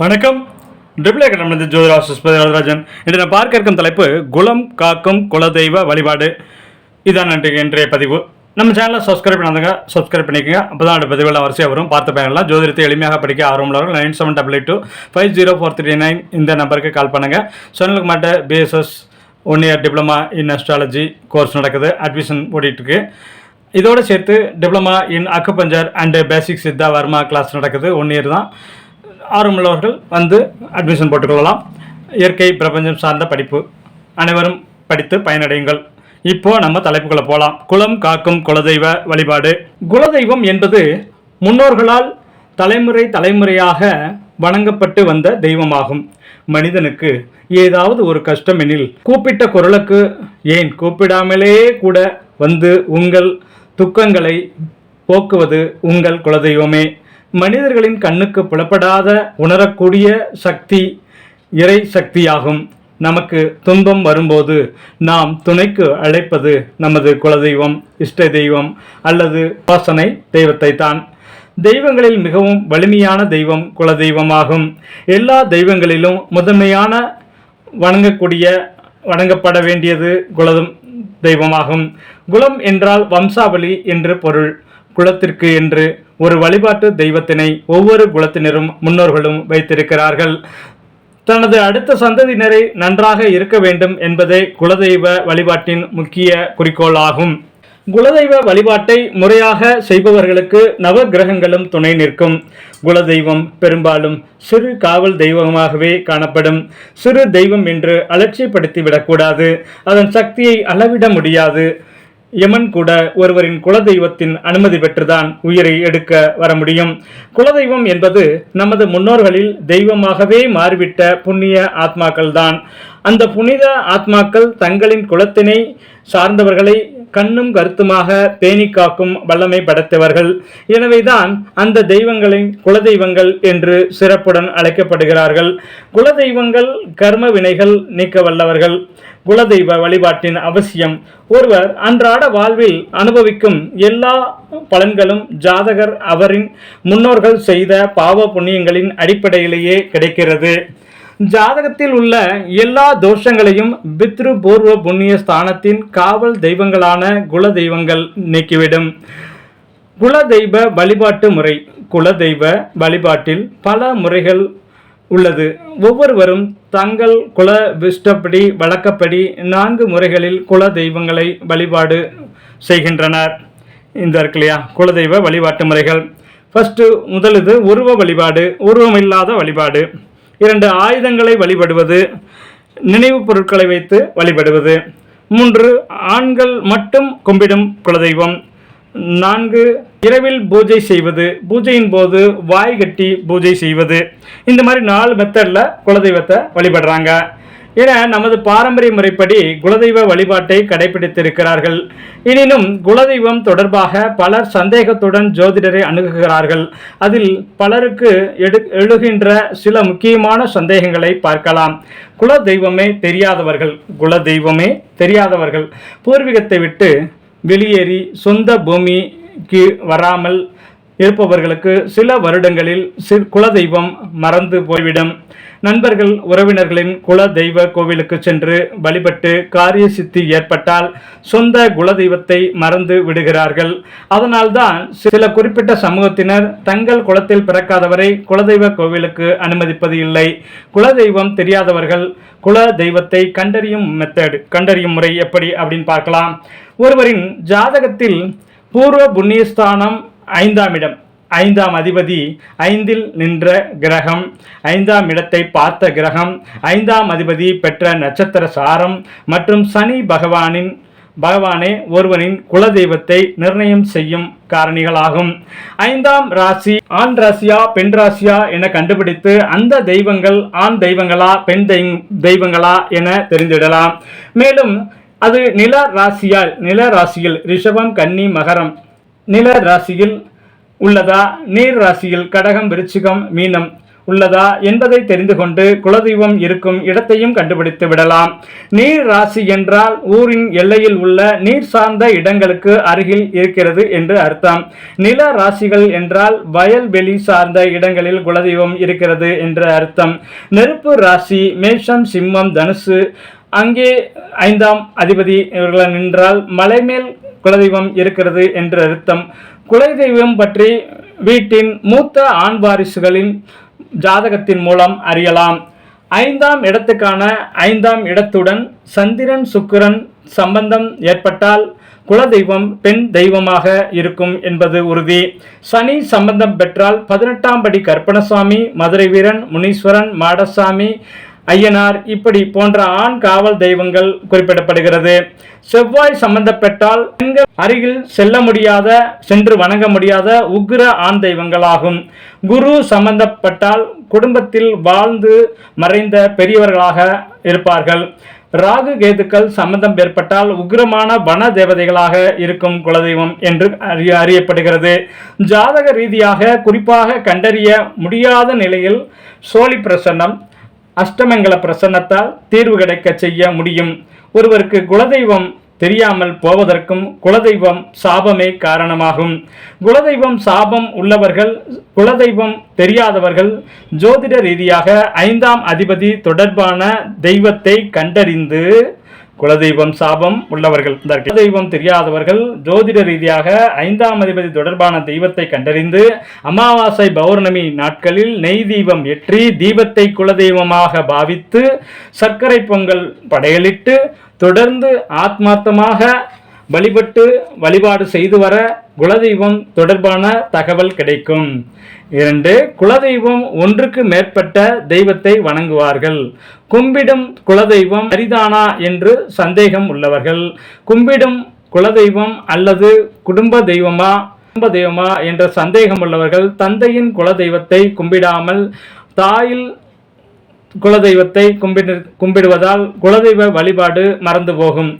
வணக்கம். ட்ரிபிள் கடமது ஜோதிரா சுஸ்பதி வரதராஜன் இன்று நான் பார்க்க இருக்கும் தலைப்பு குலம் காக்கும் குலதெய்வ வழிபாடு. இதான் இன்றைய இன்றைய பதிவு. நம்ம சேனலை சப்ஸ்கிரைப் பண்ணாதங்க சப்ஸ்கிரைப் பண்ணிக்கோங்க. அப்போ தான் அந்த பதிவெல்லாம் வரிசையாக வரும். பார்த்து பயனெல்லாம் ஜோதிடத்தை எளிமையாக படிக்க ஆர்வமுள்ளவர்கள் nine seven double eight two five zero four three nine இந்த நம்பருக்கு கால் பண்ணுங்கள் சொன்னலுக்கு மாட்ட BSS one year diploma in astrology course நடக்குது. அட்மிஷன் ஓடிட்டுருக்கு. இதோடு சேர்த்து diploma in acupuncture and basic Siddha Varma class நடக்குது. ஒன் இயர் தான். ஆர்வமுள்ளவர்கள் வந்து அட்மிஷன் போட்டுக்கொள்ளலாம். இயற்கை பிரபஞ்சம் சார்ந்த படிப்பு. அனைவரும் படித்து பயனடையுங்கள். இப்போ நம்ம தலைப்புக்குள்ள போகலாம் குலம் காக்கும் குலதெய்வ வழிபாடு. குலதெய்வம் என்பது முன்னோர்களால் தலைமுறை தலைமுறையாக வணங்கப்பட்டு வந்த தெய்வமாகும். மனிதனுக்கு ஏதாவது ஒரு கஷ்டம் எனில் கூப்பிட்ட குரலுக்கு ஏன் கூப்பிடாமலே கூட வந்து உங்கள் துக்கங்களை போக்குவது உங்கள் குலதெய்வமே? மனிதர்களின் கண்ணுக்கு புலப்படாத உணரக்கூடிய சக்தி இறை சக்தியாகும். நமக்கு துன்பம் வரும்போது நாம் துணைக்கு அழைப்பது நமது குலதெய்வம் இஷ்ட தெய்வம் அல்லது வாசனை தெய்வத்தை தான். தெய்வங்களில் மிகவும் வலிமையான தெய்வம் குலதெய்வமாகும். எல்லா தெய்வங்களிலும் முதன்மையான வணங்கக்கூடிய வணங்கப்பட வேண்டியது குலதம் தெய்வமாகும். குலம் என்றால் வம்சாவளி என்று பொருள். குலத்திற்கு என்று ஒரு வழிபாட்டு தெய்வத்தினை ஒவ்வொரு குலத்தினரும் முன்னோர்களும் வைத்திருக்கிறார்கள். தனது அடுத்த சந்ததியினரை நன்றாக இருக்க வேண்டும் என்பதே குலதெய்வ வழிபாட்டின் முக்கிய குறிக்கோளாகும். குலதெய்வ வழிபாட்டை முறையாக செய்பவர்களுக்கு நவ கிரகங்களும் துணை நிற்கும். குலதெய்வம் பெரும்பாலும் சிறு காவல் தெய்வமாகவே காணப்படும். சிறு தெய்வம் என்று அலட்சியப்படுத்தி விடக்கூடாது அதன் சக்தியை அளவிட முடியாது. யமன் கூட ஒருவரின் குலதெய்வத்தின் அனுமதி பெற்றுதான் உயிரை எடுக்க வர முடியும் குலதெய்வம் என்பது நமது முன்னோர்களில் தெய்வமாகவே மாறிவிட்ட புண்ணிய ஆத்மாக்கள் தான் அந்த புனித ஆத்மாக்கள் தங்களின் குலத்தினை சார்ந்தவர்களை கண்ணும் கருத்துமாக பேணி காக்கும் வல்லமை படைத்தவர்கள். எனவேதான் அந்த தெய்வங்களின் குலதெய்வங்கள் என்று சிறப்புடன் அழைக்கப்படுகிறார்கள். குலதெய்வங்கள் கர்ம வினைகள் நீக்க வல்லவர்கள். குலதெய்வ வழிபாட்டின் அவசியம் ஒருவர் அன்றாட வாழ்வில் அனுபவிக்கும் எல்லா பலன்களும் ஜாதகர் அவரின் முன்னோர்கள் செய்த பாவ புண்ணியங்களின் அடிப்படையிலேயே கிடைக்கிறது. ஜாதகத்தில் உள்ள எல்லா தோஷங்களையும் பித்ரு பூர்வ புண்ணிய ஸ்தானத்தின் காவல் தெய்வங்களான குல தெய்வங்கள் நீக்கிவிடும். குலதெய்வ வழிபாட்டு முறை. குலதெய்வ வழிபாட்டில் பல முறைகள் உள்ளது. ஒவ்வொருவரும் தங்கள் குல விஷ்டப்படி வழக்கப்படி நான்கு முறைகளில் குல தெய்வங்களை வழிபாடு செய்கின்றனர். இந்த இருக்கு இல்லையா? குலதெய்வ வழிபாட்டு முறைகள். ஃபஸ்ட்டு முதலுது உருவ வழிபாடு உருவமில்லாத வழிபாடு. இரண்டு ஆயுதங்களை வழிபடுவது நினைவுப் பொருட்களை வைத்து வழிபடுவது. மூன்று ஆண்கள் மட்டும் கும்பிடும் குலதெய்வம். நான்கு இரவில் பூஜை செய்வது. பூஜையின் போது வாய் கட்டி பூஜை செய்வது. இந்த மாதிரி நாலு மெத்தடில் குலதெய்வத்தை வழிபடுறாங்க. என நமது பாரம்பரிய முறைப்படி குலதெய்வ வழிபாட்டை கடைபிடித்திருக்கிறார்கள். எனினும் குலதெய்வம் தொடர்பாக பலர் சந்தேகத்துடன் ஜோதிடரை அணுகுகிறார்கள். அதில் பலருக்கு எடு எழுகின்ற சில முக்கியமான சந்தேகங்களை பார்க்கலாம். குல தெய்வமே தெரியாதவர்கள். குல தெய்வமே தெரியாதவர்கள். பூர்வீகத்தை விட்டு வெளியேறி சொந்த பூமிக்கு வராமல் இருப்பவர்களுக்கு சில வருடங்களில் குலதெய்வம் மறந்து போய்விடும். நண்பர்கள் உறவினர்களின் குல தெய்வ கோவிலுக்கு சென்று வழிபட்டு காரிய சித்தி ஏற்பட்டால் சொந்த குலதெய்வத்தை மறந்து விடுகிறார்கள். அதனால்தான் சில குறிப்பிட்ட சமூகத்தினர் தங்கள் குலத்தில் பிறக்காதவரை குலதெய்வ கோவிலுக்கு அனுமதிப்பது இல்லை. குலதெய்வம் தெரியாதவர்கள் குல தெய்வத்தை கண்டறியும் மெத்தட் கண்டறியும் முறை எப்படி அப்படின்னு பார்க்கலாம். ஒருவரின் ஜாதகத்தில் பூர்வ புண்ணியஸ்தானம் ஐந்தாம் இடம். ஐந்தாம் அதிபதி ஐந்தில் நின்ற கிரகம் ஐந்தாம் இடத்தை பார்த்த கிரகம் ஐந்தாம் அதிபதி பெற்ற நட்சத்திர சாரம் மற்றும் சனி பகவானின் பகவானே ஒருவனின் குலதெய்வத்தை நிர்ணயம் செய்யும் காரணிகளாகும். ஐந்தாம் ராசி ஆண் ராசியா பெண் ராசியா என கண்டுபிடித்து அந்த தெய்வங்கள் ஆண் தெய்வங்களா பெண் தெய் தெய்வங்களா என தெரிந்திடலாம். மேலும் அது நில ராசியால் நில ராசியில் ரிஷபம் கன்னி மகரம் நில ராசியில் உள்ளதா? நீர் ராசியில் கடகம் விருச்சிகம் மீனம் உள்ளதா என்பதை தெரிந்து கொண்டு குலதெய்வம் இருக்கும் இடத்தையும் கண்டுபிடித்து விடலாம். நீர் ராசி என்றால் ஊரின் எல்லையில் உள்ள நீர் சார்ந்த இடங்களுக்கு அருகில் இருக்கிறது என்று அர்த்தம். நில ராசிகள் என்றால் வயல்வெளி சார்ந்த இடங்களில் குலதெய்வம் இருக்கிறது என்று அர்த்தம். நெருப்பு ராசி மேஷம் சிம்மம் தனுசு அங்கே ஐந்தாம் அதிபதி இவர்கள் நின்றால் மலைமேல் குலதெய்வம் இருக்கிறது என்று அர்த்தம். குலதெய்வம் பற்றி வீட்டின் மூத்த ஆண் வாரிசுகளின் ஜாதகத்தின் மூலம் அறியலாம். ஐந்தாம் இடத்துக்கான ஐந்தாம் இடத்துடன் சந்திரன் சுக்கிரன் சம்பந்தம் ஏற்பட்டால் குலதெய்வம் பெண் தெய்வமாக இருக்கும் என்பது உறுதி. சனி சம்பந்தம் பெற்றால் பதினெட்டாம் படி கற்பணசாமி மதுரை வீரன் முனீஸ்வரன் மாடசாமி ஐயனார் இப்படி போன்ற ஆண் காவல் தெய்வங்கள் குறிப்பிடப்படுகிறது. செவ்வாய் சம்பந்தப்பட்டால் பெண்கள் அருகில் செல்ல முடியாத சென்று வணங்க முடியாத உக்ர ஆண் தெய்வங்களாகும். குரு சம்பந்தப்பட்டால் குடும்பத்தில் வாழ்ந்து மறைந்த பெரியவர்களாக இருப்பார்கள். ராகு கேதுக்கள் சம்பந்தம் ஏற்பட்டால் உக்ரமான வன தேவதைகளாக இருக்கும் குலதெய்வம் என்று அறிய அறியப்படுகிறது. ஜாதக ரீதியாக குறிப்பாக கண்டறிய முடியாத நிலையில் சோழி பிரசன்னம் அஷ்டமங்கல பிரசன்னத்தால் தீர்வு கிடைக்க செய்ய முடியும். ஒருவருக்கு குலதெய்வம் தெரியாமல் போவதற்கும் குலதெய்வம் சாபமே காரணமாகும். குலதெய்வம் சாபம் உள்ளவர்கள் குலதெய்வம் தெரியாதவர்கள் ஜோதிட ரீதியாக ஐந்தாம் அதிபதி தொடர்பான தெய்வத்தை கண்டறிந்து குலதெய்வம் சாபம் உள்ளவர்கள் இந்த குலதெய்வம் தெரியாதவர்கள் ஜோதிட ரீதியாக ஐந்தாம் அதிபதி தொடர்பான தெய்வத்தை கண்டறிந்து அமாவாசை பௌர்ணமி நாட்களில் நெய் தீபம் ஏற்றி தீபத்தை குலதெய்வமாக பாவித்து சர்க்கரை பொங்கல் படையலிட்டு தொடர்ந்து ஆத்மார்த்தமாக வழிபட்டு வழிபாடு செய்து வர குலதெய்வம் தொடர்பான தகவல் கிடைக்கும். இரண்டு குலதெய்வம் ஒன்றுக்கு மேற்பட்ட தெய்வத்தை வணங்குவார்கள். கும்பிடும் குலதெய்வம் அரிதானா என்று சந்தேகம் உள்ளவர்கள். கும்பிடும் குலதெய்வம் அல்லது குடும்ப தெய்வமா குடும்ப தெய்வமா என்ற சந்தேகம் உள்ளவர்கள் தந்தையின் குலதெய்வத்தை கும்பிடாமல் தாயில் குலதெய்வத்தை கும்பிடு கும்பிடுவதால் குலதெய்வ வழிபாடு மறந்து போகும்.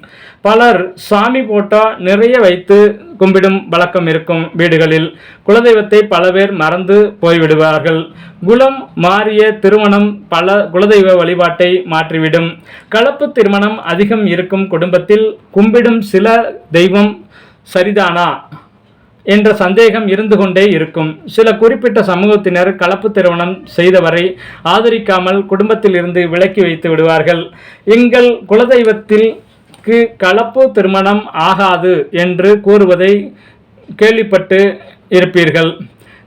பலர் சாமி போட்டா நிறைய வைத்து கும்பிடும் வழக்கம் இருக்கும் வீடுகளில். குலதெய்வத்தை பல பேர் மறந்து போய்விடுவார்கள். குலம் மாறிய திருமணம் பல குலதெய்வ வழிபாட்டை மாற்றிவிடும். கலப்பு திருமணம் அதிகம் இருக்கும் குடும்பத்தில் கும்பிடும் சில தெய்வம் சரிதானா? என்ற சந்தேகம் இருந்து கொண்டே இருக்கும். சில குறிப்பிட்ட சமூகத்தினர் கலப்பு திருமணம் செய்தவரை ஆதரிக்காமல் குடும்பத்தில் இருந்து விலக்கி வைத்து விடுவார்கள். எங்கள் குலதெய்வத்திற்கு கலப்பு திருமணம் ஆகாது என்று கூறுவதை கேள்விப்பட்டு இருப்பீர்கள்.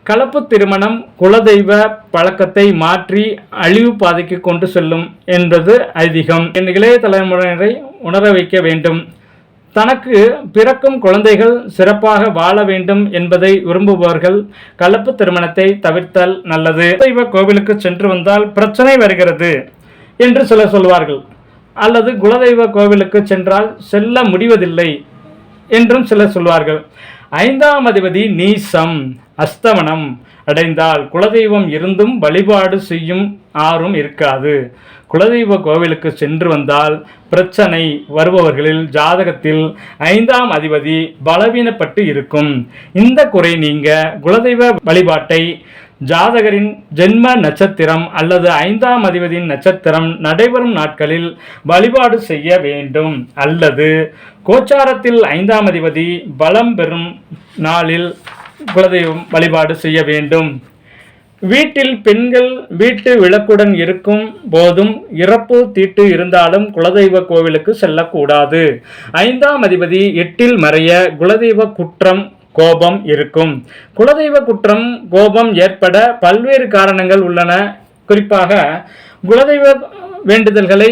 கலப்பு திருமணம் குலதெய்வ பழக்கத்தை மாற்றி அழிவு பாதைக்கு கொண்டு செல்லும் என்பது ஐதீகம். என் இளைய தலைமுறையினரை உணர வைக்க வேண்டும். தனக்கு பிறக்கும் குழந்தைகள் சிறப்பாக வாழ வேண்டும் என்பதை விரும்புபவர்கள் கலப்பு திருமணத்தை தவிர்த்தல் நல்லது. தெய்வ கோவிலுக்கு சென்று வந்தால் பிரச்சனை வருகிறது என்று சிலர் சொல்வார்கள். அல்லது குலதெய்வ கோவிலுக்கு சென்றால் செல்ல முடிவதில்லை என்றும் சிலர் சொல்வார்கள். ஐந்தாம் அதிபதி நீசம் அஸ்தமனம் அடைந்தால் குலதெய்வம் இருந்தும் வழிபாடு செய்யும் ஆறும் இருக்காது. குலதெய்வ கோவிலுக்கு சென்று வந்தால் பிரச்சனை வருபவர்களில் ஜாதகத்தில் ஐந்தாம் அதிபதி பலவீனப்பட்டு இருக்கும். இந்த குறை நீங்க குலதெய்வ வழிபாட்டை ஜாதகரின் ஜென்ம நட்சத்திரம் அல்லது ஐந்தாம் அதிபதியின் நட்சத்திரம் நடைபெறும் நாட்களில் வழிபாடு செய்ய வேண்டும். அல்லது கோச்சாரத்தில் ஐந்தாம் அதிபதி பலம் பெறும் நாளில் குலதெய்வம் வழிபாடு செய்ய வேண்டும். வீட்டில் பெண்கள் வீட்டு விளக்குடன் இருக்கும் போதும் இறப்பு தீட்டு இருந்தாலும் குலதெய்வ கோவிலுக்கு செல்லக்கூடாது. ஐந்தாம் அதிபதி எட்டில் மறைய குலதெய்வ குற்றம் கோபம் இருக்கும். குலதெய்வ குற்றம் கோபம் ஏற்பட பல்வேறு காரணங்கள் உள்ளன. குறிப்பாக குலதெய்வ வேண்டுதல்களை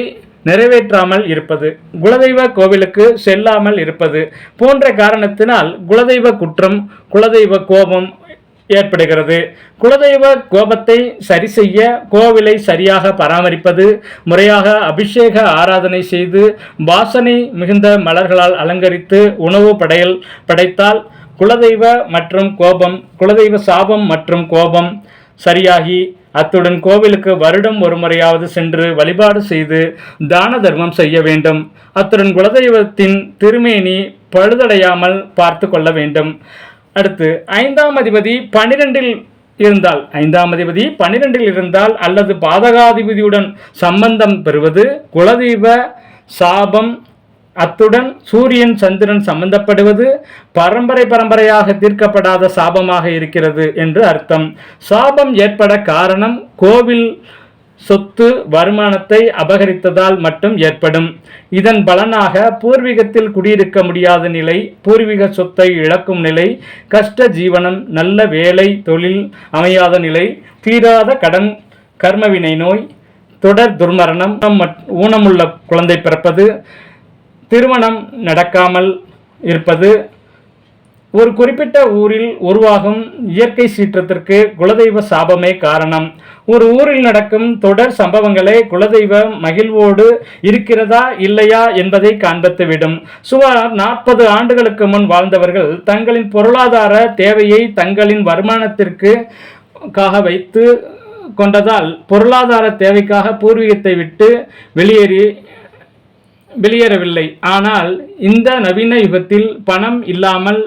நிறைவேற்றாமல் இருப்பது குலதெய்வ கோவிலுக்கு செல்லாமல் இருப்பது போன்ற காரணத்தினால் குலதெய்வ குற்றம் குலதெய்வ கோபம் ஏற்படுகிறது. குலதெய்வ கோபத்தை சரி செய்ய கோவிலை சரியாக பராமரிப்பது முறையாக அபிஷேக ஆராதனை செய்து வாசனை மிகுந்த மலர்களால் அலங்கரித்து உணவு படையல் படைத்தால் குலதெய்வ மற்றும் கோபம் குலதெய்வ சாபம் மற்றும் கோபம் சரியாகி அத்துடன் கோவிலுக்கு வருடம் ஒரு முறையாவது சென்று வழிபாடு செய்து தான தர்மம் செய்ய வேண்டும். அத்துடன் குலதெய்வத்தின் திருமேனி பழுதடையாமல் பார்த்து கொள்ள வேண்டும். அடுத்து ஐந்தாம் அதிபதி பனிரெண்டில் இருந்தால் ஐந்தாம் அதிபதி பன்னிரெண்டில் இருந்தால் அல்லது பாதகாதிபதியுடன் சம்பந்தம் பெறுவது குலதெய்வ சாபம் அத்துடன் சூரியன் சந்திரன் சம்பந்தப்படுவது பரம்பரை பரம்பரையாக தீர்க்கப்படாத சாபமாக இருக்கிறது என்று அர்த்தம். சாபம் ஏற்பட காரணம் கோவில் சொத்து வருமானத்தை அபகரித்ததால் மட்டும் ஏற்படும். இதன் பலனாக பூர்வீகத்தில் குடியிருக்க முடியாத நிலை பூர்வீக சொத்தை இழக்கும் நிலை கஷ்ட ஜீவனம் நல்ல வேலை தொழில் அமையாத நிலை தீராத கடன் கர்மவினை நோய் தொடர் துர்மரணம் ஊனமுள்ள குழந்தை பிறப்பது திருமணம் நடக்காமல் இருப்பது ஒரு குறிப்பிட்ட ஊரில் உருவாகும் இயற்கை சீற்றத்திற்கு குலதெய்வ சாபமே காரணம். ஒரு ஊரில் நடக்கும் தொடர் சம்பவங்களே குலதெய்வ மகிழ்வோடு இருக்கிறதா இல்லையா என்பதை காண்பித்துவிடும். சுமார் நாற்பது ஆண்டுகளுக்கு முன் வாழ்ந்தவர்கள் தங்களின் பொருளாதார தேவையை தங்களின் வருமானத்திற்கு காக வைத்து கொண்டதால் பொருளாதார தேவைக்காக பூர்வீகத்தை விட்டு வெளியேறி வெளியேறவில்லை. ஆனால் இந்த நவீன யுகத்தில் பணம் இல்லாமல்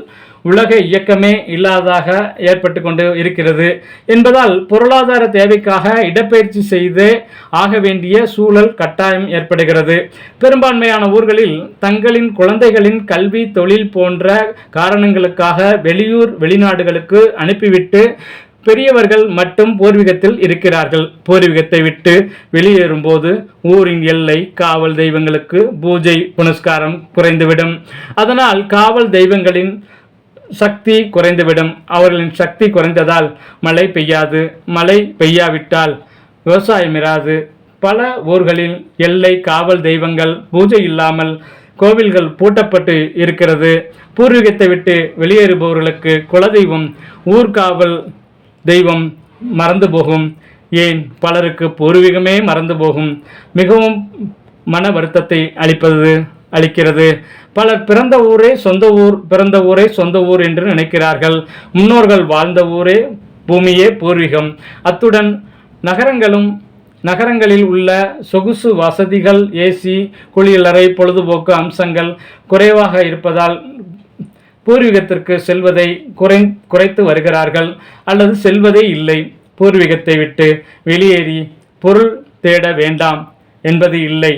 உலக இயக்கமே இல்லாததாக ஏற்பட்டு கொண்டு இருக்கிறது. என்பதால் பொருளாதார தேவைக்காக இடப்பெயர்ச்சி செய்து ஆக வேண்டிய சூழல் கட்டாயம் ஏற்படுகிறது. பெரும்பான்மையான ஊர்களில் தங்களின் குழந்தைகளின் கல்வி தொழில் போன்ற காரணங்களுக்காக வெளியூர் வெளிநாடுகளுக்கு அனுப்பிவிட்டு பெரியவர்கள் மட்டும் பூர்வீகத்தில் இருக்கிறார்கள். பூர்வீகத்தை விட்டு வெளியேறும்போது ஊரின் எல்லை காவல் தெய்வங்களுக்கு பூஜை புனஸ்காரம் குறைந்துவிடும். அதனால் காவல் தெய்வங்களின் சக்தி குறைந்துவிடும். அவர்களின் சக்தி குறைந்ததால் மழை பெய்யாது. மழை பெய்யாவிட்டால் விவசாயம் இராது. பல ஊர்களில் எல்லை காவல் தெய்வங்கள் பூஜை இல்லாமல் கோவில்கள் பூட்டப்பட்டு இருக்கிறது. பூர்வீகத்தை விட்டு வெளியேறுபவர்களுக்கு குலதெய்வம் ஊர்காவல் தெய்வம் மறந்து போகும். ஏன்? பலருக்கு பூர்வீகமே மறந்து போகும். மிகவும் மன வருத்தத்தை அளிப்பது அளிக்கிறது. பலர் பிறந்த ஊரே சொந்த ஊர் பிறந்த ஊரே சொந்த ஊர் என்று நினைக்கிறார்கள். முன்னோர்கள் வாழ்ந்த ஊரே பூமியே பூர்வீகம். அத்துடன் நகரங்களும் நகரங்களில் உள்ள சொகுசு வசதிகள் ஏசி குளியலறை பொழுதுபோக்கு அம்சங்கள் குறைவாக இருப்பதால் பூர்வீகத்திற்கு செல்வதை குறை குறைத்து வருகிறார்கள். அல்லது செல்வதே இல்லை. பூர்வீகத்தை விட்டு வெளியேறி பொருள் தேட வேண்டாம் என்பது இல்லை.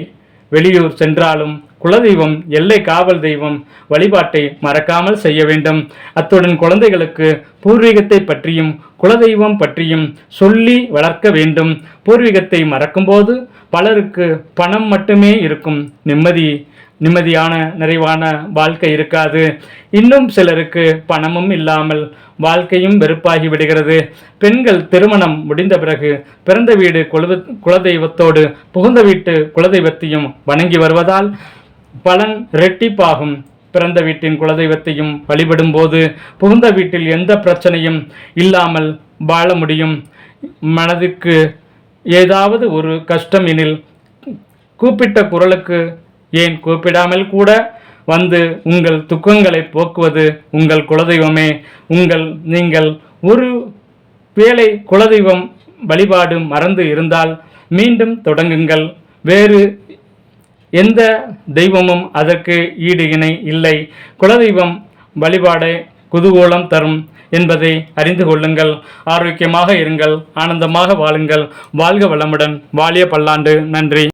வெளியூர் சென்றாலும் குலதெய்வம் எல்லை காவல் தெய்வம் வழிபாட்டை மறக்காமல் செய்ய வேண்டும். அத்துடன் குழந்தைகளுக்கு பூர்வீகத்தை பற்றியும் குலதெய்வம் பற்றியும் சொல்லி வளர்க்க வேண்டும். பூர்வீகத்தை மறக்கும்போது பலருக்கு பணம் மட்டுமே இருக்கும் நிம்மதி. நிம்மதியான நிறைவான வாழ்க்கை இருக்காது. இன்னும் சிலருக்கு பணமும் இல்லாமல் வாழ்க்கையும் வெறுப்பாகி விடுகிறது. பெண்கள் திருமணம் முடிந்த பிறகு பிறந்த வீடு குல குலதெய்வத்தோடு புகுந்த வீட்டு குலதெய்வத்தையும் வணங்கி வருவதால் பலன் ரெட்டிப்பாகும் பிறந்த வீட்டின் குலதெய்வத்தையும் வழிபடும் போது புகுந்த வீட்டில் எந்த பிரச்சனையும் இல்லாமல் வாழ முடியும். மனதுக்கு ஏதாவது ஒரு கஷ்டம் எனில் கூப்பிட்ட குரலுக்கு ஏன் கூப்பிடாமல் கூட வந்து உங்கள் துக்கங்களை போக்குவது உங்கள் குலதெய்வமே? உங்கள் நீங்கள் ஒரு வேளை குலதெய்வம் வழிபாடு மறந்து இருந்தால் மீண்டும் தொடங்குங்கள். வேறு எந்த தெய்வமும் அதற்கு ஈடு இணை இல்லை. குலதெய்வம் வழிபாடை குதூகூலம் தரும் என்பதை அறிந்து கொள்ளுங்கள். ஆரோக்கியமாக இருங்கள் ஆனந்தமாக வாழுங்கள். வாழ்க வளமுடன். வாழிய பல்லாண்டு. நன்றி.